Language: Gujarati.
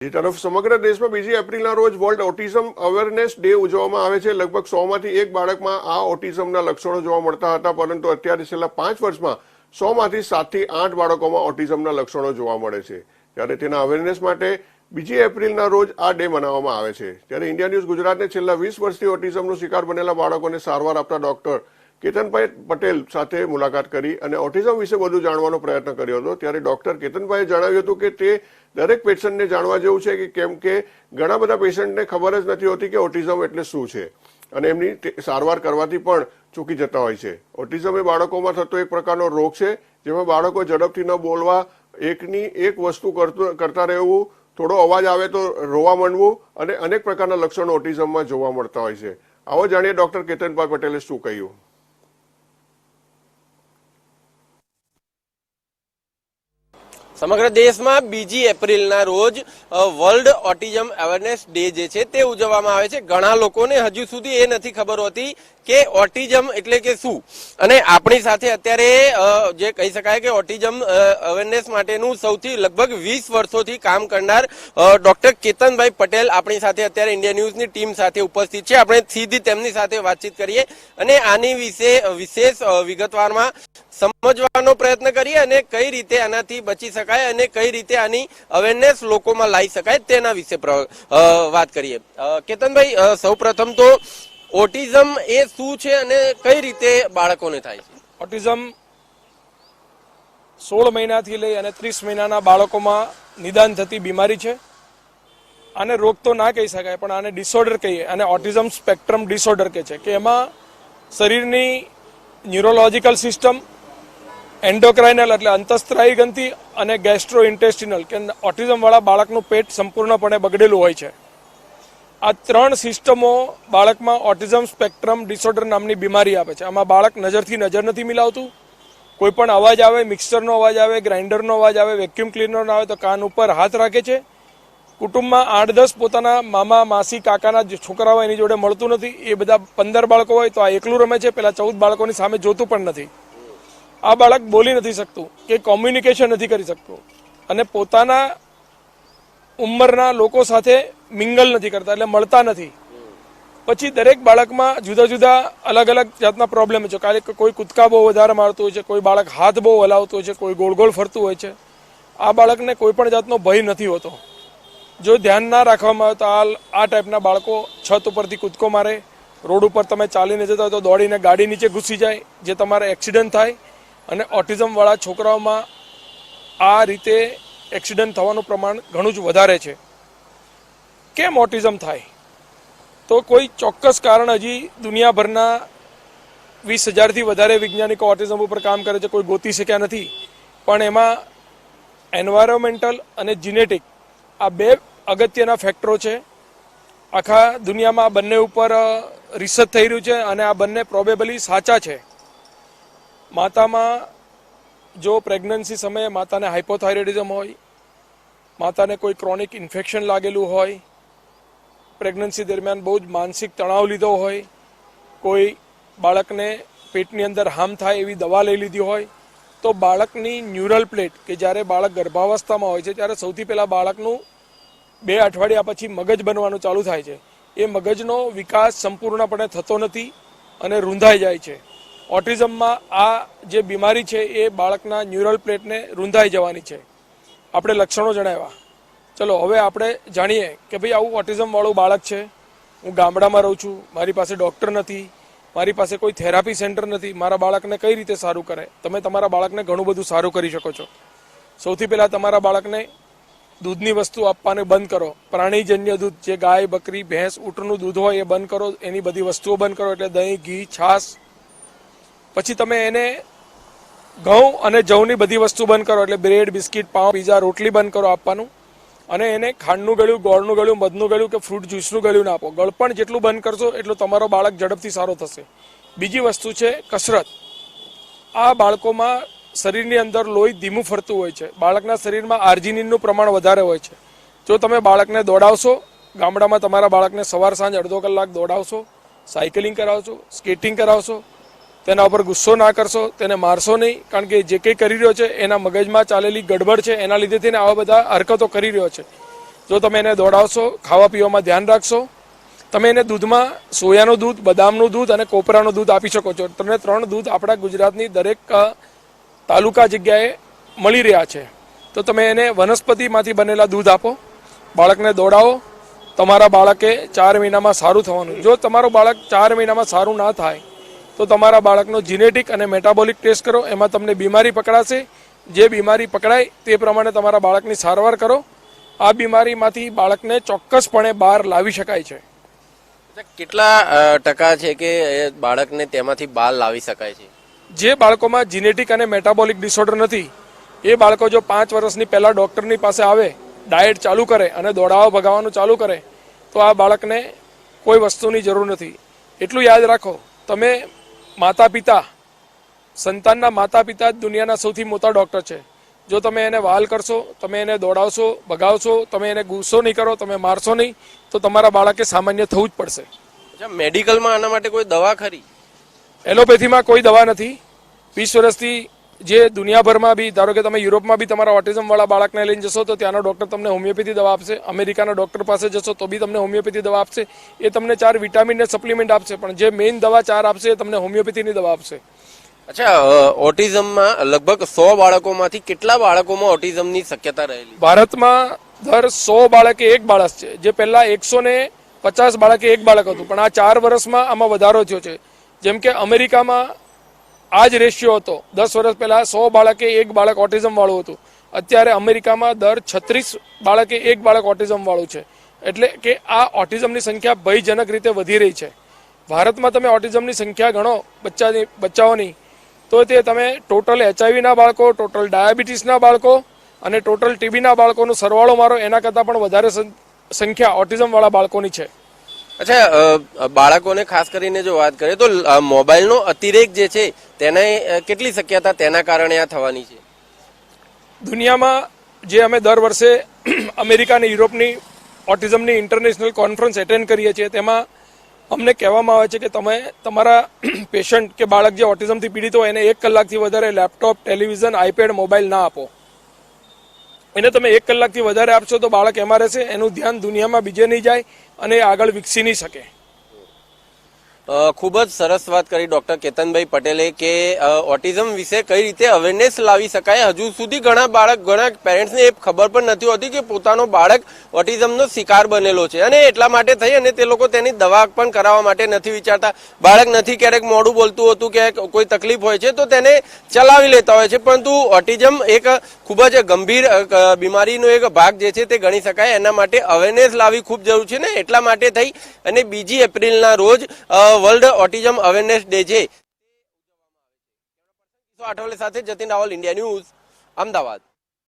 બીજી તરફ સમગ્ર દેશમાં બીજી એપ્રિલના રોજ વર્લ્ડ ઓટિઝમ અવેરનેસ ડે ઉજવવામાં આવે છે. લગભગ સોમાંથી એક બાળકમાં આ ઓટિઝમના લક્ષણો જોવા મળતા હતા, પરંતુ અત્યારે છેલ્લા પાંચ વર્ષમાં સોમાંથી સાતથી આઠ બાળકોમાં ઓટિઝમના લક્ષણો જોવા મળે છે. ત્યારે તેના અવેરનેસ માટે બીજી એપ્રિલના રોજ આ ડે મનાવવામાં આવે છે. ત્યારે ઇન્ડિયા ન્યૂઝ ગુજરાતને છેલ્લા વીસ વર્ષથી ઓટિઝમનો શિકાર બનેલા બાળકોને સારવાર આપતા ડોક્ટર કેતનભાઈ પટેલ સાથે મુલાકાત કરી અને ઓટિઝમ વિશે વધુ જાણવાનો પ્રયત્ન કર્યો હતો. ત્યારે ડોક્ટર કેતનભાઈએ જણાવ્યું હતું કે તે દરેક પેશન્ટને જાણવા જેવું છે કે કેમ કે ઘણા બધા પેશન્ટને ખબર જ નથી હોતી કે ઓટિઝમ એટલે શું છે. અને એમની સારવાર કરવાથી પણ ચૂકી જતા હોય છે. ઓટિઝમ એ બાળકોમાં થતો એક પ્રકારનો રોગ છે, જેમાં બાળકો ઝડપથી ન બોલવા, એકની એક વસ્તુ કરતા રહેવું, થોડો અવાજ આવે તો રોવા માંડવું અને અનેક પ્રકારના લક્ષણો ઓટિઝમમાં જોવા મળતા હોય છે. આવો જાણીએ ડોક્ટર કેતનભાઈ પટેલે શું કહ્યું. સમગ્ર દેશમાં બીજી એપ્રિલના રોજ વર્લ્ડ ઓટિઝમ અવેરનેસ ડે જે છે તે ઉજવવામાં આવે છે. ઘણા લોકોને હજુ સુધી એ નથી ખબર હોતી કે ઓટિઝમ એટલે કે શું. અને આપણી સાથે અત્યારે જે કહી શકાય કે ઓટિઝમ અવેરનેસ માટેનું સૌથી લગભગ વીસ વર્ષોથી કામ કરનાર ડોક્ટર કેતનભાઈ પટેલ આપણી સાથે અત્યારે ઇન્ડિયા ન્યૂઝની ટીમ સાથે ઉપસ્થિત છે. આપણે સીધી તેમની સાથે વાતચીત કરીએ અને આની વિશે વિશેષ વિગતવારમાં સમજવાનો પ્રયત્ન કરીએ અને કઈ રીતે આનાથી બચી શકાય અને કઈ રીતે આની અવેરનેસ લોકોમાં લાવી શકાય તેના વિશે વાત કરીએ. કેતનભાઈ સૌપ્રથમ તો ઓટિઝમ એ શું છે અને કઈ રીતે બાળકોને થાય છે? ઓટિઝમ સોળ મહિનાથી લઈ અને ત્રીસ મહિનાના બાળકોમાં નિદાન થતી બીમારી છે. આને રોગ તો ના કહી શકાય, પણ આને ડિસઓર્ડર કહીએ. અને ઓટિઝમ સ્પેક્ટ્રમ ડિસઓર્ડર કે છે, કે એમાં શરીરની ન્યુરોલોજિકલ સિસ્ટમ એન્ડોક્રાઇનલ એટલે અંતસ્ત્રાયી ગ્રંથિ અને ગેસ્ટ્રો ઇન્ટેસ્ટિનલ કે ઓટિઝમવાળા બાળકનું પેટ સંપૂર્ણપણે બગડેલું હોય છે. આ ત્રણ સિસ્ટમો બાળકમાં ઓટિઝમ સ્પેક્ટ્રમ ડિસઓર્ડર નામની બીમારી આપે છે. આમાં બાળક નજરથી નજર નથી મિલાવતું. કોઈ પણ અવાજ આવે, મિક્સરનો અવાજ આવે, ગ્રાઇન્ડરનો અવાજ આવે, વેક્યુમ ક્લીનરનો આવે તો કાન ઉપર હાથ રાખે છે. કુટુંબમાં આઠ દસ પોતાના મામા, માસી, કાકાના છોકરા હોય એની જોડે મળતું નથી. એ બધા પંદર બાળકો હોય તો આ એકલું રમે છે. પેલા ચૌદ બાળકોની સામે જોતું પણ નથી. આ બાળક બોલી નથી શકતું કે કોમ્યુનિકેશન નથી કરી શકતું. અને પોતાના ઉંમરના લોકો સાથે મિંગલ નથી કરતા, એટલે મળતા નથી. પછી દરેક બાળકમાં જુદા જુદા અલગ અલગ જાતના પ્રોબ્લેમ છે. કાલે કોઈ કૂદકા બહુ વધારે મારતું હોય છે, કોઈ બાળક હાથ બહુ હલાવતું હોય છે, કોઈ ગોળ ગોળ ફરતું હોય છે. આ બાળકને કોઈ પણ જાતનો ભય નથી હોતો. જો ધ્યાન ના રાખવામાં આવે તો આ આ ટાઈપના બાળકો છત ઉપરથી કૂદકો મારે. રોડ ઉપર તમે ચાલીને જતા હોય તો દોડીને ગાડી નીચે ઘૂસી જાય, જે તમારે એક્સિડન્ટ થાય અને ઓટિઝમવાળા છોકરાઓમાં આ રીતે એક્સિડન્ટ થવાનું પ્રમાણ ઘણું જ વધારે છે. કેમ ઓટિઝમ થાય? તો કોઈ ચોક્કસ કારણ હજી દુનિયાભરના વીસ હજારથી વધારે વૈજ્ઞાનિકો ઓટિઝમ ઉપર કામ કરે છે, કોઈ ગોતી શક્યા નથી. પણ એમાં એન્વાયરોમેન્ટલ અને જીનેટિક આ બે અગત્યના ફેક્ટરો છે. આખા દુનિયામાં આ બંને ઉપર રિસર્ચ થઈ રહ્યું છે અને આ બંને પ્રોબેબલી સાચા છે. માતામાં જો પ્રેગ્નન્સી સમયે માતાને હાઇપોથાઇરોઇડિઝમ હોય, માતાને કોઈ ક્રોનિક ઇન્ફેક્શન લાગેલું હોય પ્રેગ્નન્સી દરમિયાન બહુ જ માનસિક તણાવ લીધો હોય, કોઈ બાળકને પેટની અંદર હાર્મ થાય એવી દવા લઈ લીધી હોય, તો બાળકની ન્યુરલ પ્લેટ કે જ્યારે બાળક ગર્ભાવસ્થામાં હોય છે, ત્યારે સૌથી પહેલાં બાળકનું બે અઠવાડિયા પછી મગજ બનવાનું ચાલુ થાય છે. એ મગજનો વિકાસ સંપૂર્ણપણે થતો નથી અને રૂંધાઈ જાય છે. ઓટિઝમમાં આ જે બીમારી છે એ બાળકના ન્યુરલ પ્લેટને રૂંધાઈ જવાની છે. આપણે લક્ષણો જણાવ્યા. ચલો, હવે આપણે જાણીએ કે ભાઈ આવું ઓટિઝમવાળું બાળક છે. હું ગામડામાં રહું છું, મારી પાસે ડૉક્ટર નથી, મારી પાસે કોઈ થેરાપી સેન્ટર નથી, મારા બાળકને કઈ રીતે સારું કરે? તમે તમારા બાળકને ઘણું બધું સારું કરી શકો છો. સૌથી પહેલાં તમારા બાળકને દૂધની વસ્તુ આપવાનું બંધ કરો. પ્રાણીજન્ય દૂધ, જે ગાય, બકરી, ભેંસ, ઊંટનું દૂધ હોય એ બંધ કરો. એની બધી વસ્તુઓ બંધ કરો, એટલે દહીં, ઘી, છાશ પછી તમે એને ઘઉં અને જવની બધી વસ્તુ બંધ કરો, એટલે બ્રેડ, બિસ્કિટ, પાઉં, પીઝા, રોટલી બંધ કરો આપવાનું. અને એને ખાંડનું ગળ્યું, ગોળનું ગળ્યું, મધનું ગળ્યું કે ફ્રૂટ જ્યુસનું ગળ્યું ના આપો. ગળપણ જેટલું બંધ કરશો એટલું તમારો બાળક ઝડપથી સારો થશે. બીજી વસ્તુ છે કસરત. આ બાળકોમાં શરીરની અંદર લોહી ધીમું ફરતું હોય છે. બાળકના શરીરમાં આર્જિનિનનું પ્રમાણ વધારે હોય છે. જો તમે બાળકને દોડાવશો, ગામડામાં તમારા બાળકને સવાર સાંજ અડધો કલાક દોડાવશો, સાયકલિંગ કરાવશો, સ્કેટિંગ કરાવશો તેના ઉપર ગુસ્સો ના કરશો, તેને મારશો નહીં, કારણ કે જે કંઈ કરી રહ્યો છે, એના મગજમાં ચાલેલી ગડબડ છે, એના લીધે થઈને આવા બધા હરકતો કરી રહ્યો છે. જો તમે એને દોડાવશો, ખાવા પીવામાં ધ્યાન રાખશો, તમે એને દૂધમાં સોયાનું દૂધ, બદામનું દૂધ અને કોપરાનું દૂધ આપી શકો છો. તમને ત્રણ દૂધ આપણા ગુજરાતની દરેક તાલુકા જગ્યાએ મળી રહ્યા છે. તો તમે એને વનસ્પતિમાંથી બનેલા દૂધ આપો, બાળકને દોડાવો, તમારા બાળકે ચાર મહિનામાં સારું થવાનું. જો તમારું બાળક ચાર મહિનામાં સારું ના થાય તો તમારા બાળકનો જીનેટિક અને મેટાબોલિક ટેસ્ટ કરો. એમાં તમને બીમારી પકડાશે. જે બીમારી પકડાય તે પ્રમાણે તમારા બાળકની સારવાર કરો. આ બીમારીમાંથી બાળકને ચોક્કસપણે બહાર લાવી શકાય છે. કેટલા ટકા છે કે બાળકને તેમાંથી બહાર લાવી શકાય છે? જે બાળકોમાં જીનેટિક અને મેટાબોલિક ડિસઓર્ડર નથી એ બાળકો જો પાંચ વર્ષની પહેલાં ડૉક્ટરની પાસે આવે ડાયટ ચાલુ કરે અને દોડાવા ભગાવવાનું ચાલુ કરે તો આ બાળકને કોઈ વસ્તુની જરૂર નથી. એટલું યાદ રાખો તમે માતા પિતા સંતાનના માતા પિતા જ દુનિયાના સૌથી મોટા ડૉક્ટર છે. જો તમે એને વહાલ કરશો તમે એને દોડાવશો ભગાવશો તમે એને ગુસ્સો નહીં કરો તમે મારશો નહીં તો તમારા બાળકે સામાન્ય થવું જ પડશે. અચ્છા મેડિકલમાં આના માટે કોઈ દવા ખરી? એલોપેથીમાં કોઈ દવા નથી. વીસ વર્ષથી જે દુનિયાભરમાં બી ધારો કે તમે યુરોપમાં બી તમારા ઓટિઝમવાળા બાળકને લઈને જશો તો ત્યાંનો ડોક્ટર તમને હોમિયોપેથી દવા આપશે. અમેરિકાના ડોક્ટર પાસે જશો તો બી તમને હોમિયોપેથી દવા આપશે. એ તમને ચાર વિટામિન ને સપ્લિમેન્ટ આપશે પણ જે મેઇન દવા ચાર આપશે એ તમને હોમિયોપેથીની દવા આપશે. અચ્છા ઓટિઝમમાં લગભગ સો બાળકોમાંથી કેટલા બાળકોમાં ઓટિઝમની શક્યતા રહેલી? ભારતમાં દર સો બાળકે એક બાળક છે. જે પહેલા એકસો ને પચાસ બાળકે એક બાળક હતું પણ આ ચાર વર્ષમાં આમાં વધારો થયો છે. જેમ કે અમેરિકામાં આ જ રેશિયો હતો. દસ વર્ષ પહેલા સો બાળકે એક બાળક ઓટિઝમ વાળું હતું. અત્યારે અમેરિકામાં દર છત્રીસ બાળકે એક બાળક ઓટિઝમ વાળું છે. એટલે કે આ ઓટિઝમની સંખ્યા ભયજનક રીતે વધી રહી છે. ભારતમાં તમે ઓટિઝમની સંખ્યા ગણો, બચ્ચાની, બચ્ચાઓની, તો તે તમે ટોટલ એચઆઈવીના બાળકો ટોટલ ડાયાબિટીસના બાળકો અને ટોટલ ટીબીના બાળકોનો સરવાળો મારો, એના કરતાં પણ વધારે સંખ્યા ઓટિઝમવાળા બાળકોની છે. અચ્છા બાળકોને ખાસ કરીને જો વાત કરીએ તો મોબાઈલનો અતિરેક જે છે, તેને કેટલી શક્યતા તેના કારણે આ થવાની છે? દુનિયામાં જે અમે દર વર્ષે અમેરિકા અને યુરોપની, ઓટિઝમની ઇન્ટરનેશનલ કોન્ફરન્સ એટેન્ડ કરીએ છીએ, તેમાં અમને કહેવામાં આવે છે કે તમે તમારા પેશન્ટ કે બાળક જે ઓટિઝમથી પીડિત હોય એને એક કલાકથી વધારે લેપટોપ, ટેલિવિઝન, આઈપેડ, મોબાઈલ ના આપો. એને તમે એક કલાકથી વધારે આપશો તો બાળક એમાં રહેશે, એનું ધ્યાન દુનિયામાં બીજે નહીં જાય અને આગળ વિકસી નહીં શકે. ખૂબ જ સરસ વાત કરી ડોક્ટર કેતનભાઈ પટેલે કે ઓટિઝમ વિશે કઈ રીતે અવેરનેસ લાવી શકાય. હજુ સુધી ઘણા બાળક, ઘણા પેરેન્ટ્સને એ ખબર પણ નથી હોતી કે પોતાનો બાળક ઓટિઝમનો શિકાર બનેલો છે. અને એટલા માટે થઈ અને તે લોકો તેની દવા પણ કરાવવા માટે નથી વિચારતા. બાળક નથી ક્યારેક મોડું બોલતું હતું કે કોઈ તકલીફ હોય છે તો તેને ચલાવી લેતા હોય છે. પરંતુ ઓટિઝમ એક ખૂબ જ ગંભીર બીમારીનો એક ભાગ જે છે તે ગણી શકાય. એના માટે અવેરનેસ લાવવી ખૂબ જરૂર છે ને એટલા માટે થઈ. અને બીજી એપ્રિલના રોજ વર્લ્ડ ઓટિઝમ અવેરનેસ ડે છે. આઠવલે સાથે જતીન રાવલ ઇન્ડિયા ન્યૂઝ અમદાવાદ.